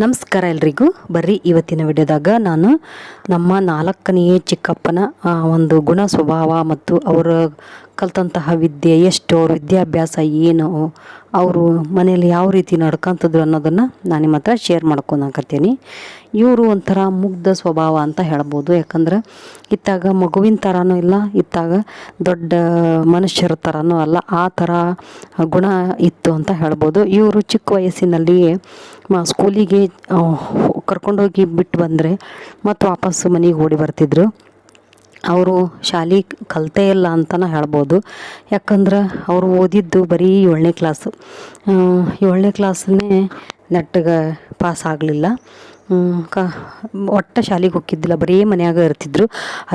ನಮಸ್ಕಾರ ಎಲ್ರಿಗೂ. ಬರ್ರಿ ಇವತ್ತಿನ ವಿಡಿಯೋದಾಗ ನಾನು ನಮ್ಮ ನಾಲ್ಕನೆಯ ಚಿಕ್ಕಪ್ಪನ ಒಂದು ಗುಣ ಸ್ವಭಾವ ಮತ್ತು ಅವರ ಕಲ್ತಂತಹ ವಿದ್ಯೆ, ಎಷ್ಟು ಅವ್ರ ವಿದ್ಯಾಭ್ಯಾಸ ಏನು ಅವರು ಮನೇಲಿ ಯಾವ ರೀತಿ ನಡ್ಕೊಂತದ್ರು ಅನ್ನೋದನ್ನು ನಾನು ನಿಮ್ಮ ಹತ್ರ ಶೇರ್ ಮಾಡ್ಕೊಳಕತ್ತೀನಿ ಇವರು ಒಂಥರ ಮುಗ್ಧ ಸ್ವಭಾವ ಅಂತ ಹೇಳ್ಬೋದು. ಯಾಕಂದ್ರೆ ಇತ್ತಾಗ ಮಗುವಿನ ಥರನೂ ಇಲ್ಲ, ಇತ್ತಾಗ ದೊಡ್ಡ ಮನುಷ್ಯರ ಥರನೂ ಅಲ್ಲ, ಆ ಥರ ಗುಣ ಇತ್ತು ಅಂತ ಹೇಳ್ಬೋದು. ಇವರು ಚಿಕ್ಕ ವಯಸ್ಸಿನಲ್ಲಿಯೇ ಸ್ಕೂಲಿಗೆ ಕರ್ಕೊಂಡೋಗಿ ಬಿಟ್ಟು ಬಂದರೆ ಮತ್ತು ವಾಪಸ್ಸು ಮನೆಗೆ ಓಡಿ ಬರ್ತಿದ್ರು. ಅವರು ಶಾಲೆ ಕಲಿತೇ ಇಲ್ಲ ಅಂತಲೇ ಹೇಳ್ಬೋದು. ಯಾಕಂದ್ರೆ ಅವರು ಓದಿದ್ದು ಬರೀ ಏಳನೇ ಕ್ಲಾಸು ಏಳನೇ ಕ್ಲಾಸನ್ನೇ ನೆಟ್ಟಗೆ ಪಾಸ್ ಆಗಲಿಲ್ಲ. ಕ, ಒಟ್ಟು ಶಾಲೆಗೆ ಹೋಗಿದ್ದಿಲ್ಲ ಬರೀ ಮನೆಯಾಗ ಇರ್ತಿದ್ರು.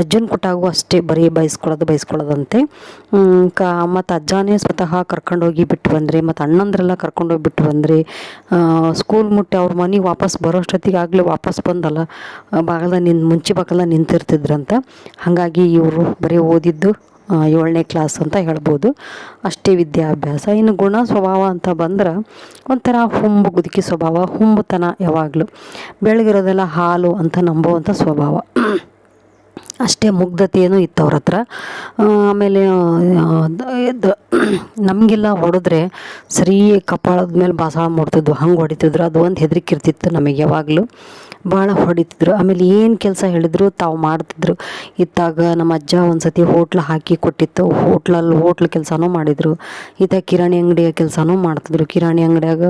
ಅಜ್ಜನ ಕೊಟ್ಟಾಗೂ ಅಷ್ಟೇ, ಬರೀ ಬಯಸ್ಕೊಳ್ಳೋದು ಬಯಸ್ಕೊಳ್ಳೋದಂತೆ ಕ, ಮತ್ತು ಅಜ್ಜಾನೇ ಸ್ವತಃ ಕರ್ಕೊಂಡೋಗಿ ಬಿಟ್ಟು ಬಂದರೆ, ಮತ್ತು ಅಣ್ಣಂದ್ರೆಲ್ಲ ಕರ್ಕೊಂಡೋಗಿ ಬಿಟ್ಟು ಬಂದರೆ ಸ್ಕೂಲ್ ಮುಟ್ಟಿ ಅವ್ರ ಮನೆಗೆ ವಾಪಸ್ ಬರೋಷ್ಟೊತ್ತಿಗೆ ಆಗಲೇ ವಾಪಸ್ ಬಂದಲ್ಲ ಬಾಗಲ ನಿನ್ ಮುಂಚೆ ಬಾಗಲ ನಿಂತಿರ್ತಿದ್ರಂತ. ಹಾಗಾಗಿ ಇವರು ಬರೀ ಓದಿದ್ದು ಏಳನೇ ಕ್ಲಾಸ್ ಅಂತ ಹೇಳ್ಬೋದು. ಅಷ್ಟೇ ವಿದ್ಯಾಭ್ಯಾಸ. ಇನ್ನು ಗುಣ ಸ್ವಭಾವ ಅಂತ ಬಂದ್ರೆ ಒಂಥರ ಹುಂಬು ಗುದುಕಿ ಸ್ವಭಾವ, ಹುಂಬುತನ ಯಾವಾಗಲೂ. ಬೆಳಗಿರೋದೆಲ್ಲ ಹಾಲು ಅಂತ ನಂಬುವಂಥ ಸ್ವಭಾವ. ಅಷ್ಟೇ ಮುಗ್ಧತೆಯೂ ಇತ್ತು ಅವ್ರ ಹತ್ರ. ಆಮೇಲೆ ನಮಗೆಲ್ಲ ಹೊಡೆದ್ರೆ ಸರಿ ಕಪಾಳದ ಮೇಲೆ ಬಾಸಾಳ ಮಾಡ್ತಿದ್ವು. ಹಂಗೆ ಹೊಡಿತಿದ್ರು. ಅದು ಒಂದು ಹೆದರಿಕೆ ಇರ್ತಿತ್ತು ನಮಗೆ ಯಾವಾಗಲೂ. ಭಾಳ ಹೊಡಿತಿದ್ರು. ಆಮೇಲೆ ಏನು ಕೆಲಸ ಹೇಳಿದ್ರು ತಾವು ಮಾಡ್ತಿದ್ರು. ಇತ್ತಾಗ ನಮ್ಮ ಅಜ್ಜ ಒಂದು ಸತಿ ಹೋಟ್ಲ್ ಹಾಕಿ ಕೊಟ್ಟಿತ್ತು. ಹೋಟ್ಲಲ್ಲಿ ಹೋಟ್ಲ್ ಕೆಲಸನೂ ಮಾಡಿದರು. ಇತ್ತ ಕಿರಾಣಿ ಅಂಗಡಿಯ ಕೆಲಸನೂ ಮಾಡ್ತಿದ್ರು. ಕಿರಾಣಿ ಅಂಗಡಿಯಾಗ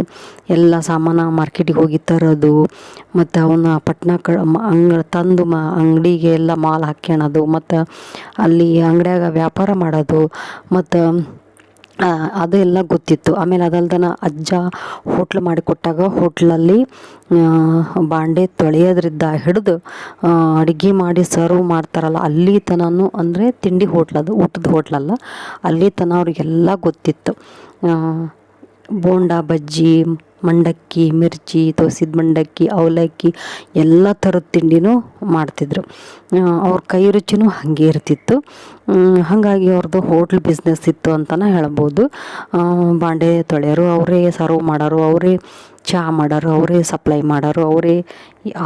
ಎಲ್ಲ ಸಾಮಾನು ಮಾರ್ಕೆಟಿಗೆ ಹೋಗಿ ತರೋದು, ಮತ್ತು ಅವನ್ನ ಪಟ್ನ ಕ ಅಂಗ, ತಂದು ಮ, ಅಂಗಡಿಗೆ ಎಲ್ಲ ಮಾಲ್ ಹಾಕ್ಯಣದು, ಮತ್ತು ಅಲ್ಲಿ ಅಂಗಡಿಯಾಗ ವ್ಯಾಪಾರ ಮಾಡೋದು, ಮತ್ತು ಅದೆಲ್ಲ ಗೊತ್ತಿತ್ತು. ಆಮೇಲೆ ಅದಲ್ದನ ಅಜ್ಜ ಹೋಟ್ಲು ಮಾಡಿಕೊಟ್ಟಾಗ ಹೋಟ್ಲಲ್ಲಿ ಬಾಂಡೆ ತೊಳೆಯೋದ್ರಿಂದ ಹಿಡಿದು ಅಡುಗೆ ಮಾಡಿ ಸರ್ವ್ ಮಾಡ್ತಾರಲ್ಲ, ಅಲ್ಲಿ ತನೂ ಅಂದರೆ ತಿಂಡಿ ಹೋಟ್ಲದು ಊಟದ ಹೋಟ್ಲಲ್ಲ ಅಲ್ಲಿ ತನ ಅವ್ರಿಗೆಲ್ಲ ಗೊತ್ತಿತ್ತು. ಬೋಂಡ ಬಜ್ಜಿ ಮಂಡಕ್ಕಿ, ಮಿರ್ಚಿ, ತೋಸಿದ ಮಂಡಕ್ಕಿ, ಅವಲಕ್ಕಿ ಎಲ್ಲ ಥರದ ತಿಂಡಿನೂ ಮಾಡ್ತಿದ್ರು. ಅವ್ರ ಕೈ ರುಚಿನೂ ಹಾಗೆ ಇರ್ತಿತ್ತು. ಹಾಗಾಗಿ ಅವ್ರದ್ದು ಹೋಟ್ಲ್ ಬಿಸ್ನೆಸ್ ಇತ್ತು ಅಂತಲೇ ಹೇಳ್ಬೋದು. ಬಾಂಡೆ ತೊಳೆಯೋರು, ಅವರೇ ಸರ್ವ್ ಮಾಡೋರು, ಅವರೇ ಚಹಾ ಮಾಡೋರು, ಅವರೇ ಸಪ್ಲೈ ಮಾಡೋರು, ಅವರೇ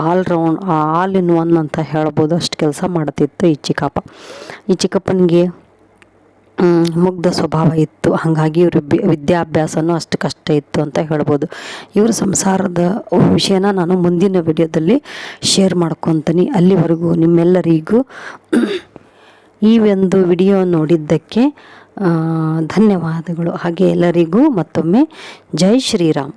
all round, all in one ಅಂತ ಹೇಳ್ಬೋದು. ಅಷ್ಟು ಕೆಲಸ ಮಾಡ್ತಿತ್ತು ಈ ಚಿಕ್ಕಪ್ಪ. ಈ ಚಿಕ್ಕಪ್ಪನಿಗೆ ಮುಗ್ಧ ಸ್ವಭಾವ ಇತ್ತು. ಹಾಗಾಗಿ ಇವರು ವಿದ್ಯಾಭ್ಯಾಸನೂ ಅಷ್ಟು ಕಷ್ಟ ಇತ್ತು ಅಂತ ಹೇಳ್ಬೋದು. ಇವ್ರ ಸಂಸಾರದ ವಿಷಯನ ನಾನು ಮುಂದಿನ ವಿಡಿಯೋದಲ್ಲಿ ಶೇರ್ ಮಾಡ್ಕೊತೀನಿ. ಅಲ್ಲಿವರೆಗೂ ನಿಮ್ಮೆಲ್ಲರಿಗೂ ಈ ಒಂದು ವಿಡಿಯೋ ನೋಡಿದ್ದಕ್ಕೆ ಧನ್ಯವಾದಗಳು. ಹಾಗೆ ಎಲ್ಲರಿಗೂ ಮತ್ತೊಮ್ಮೆ ಜೈ ಶ್ರೀರಾಮ್.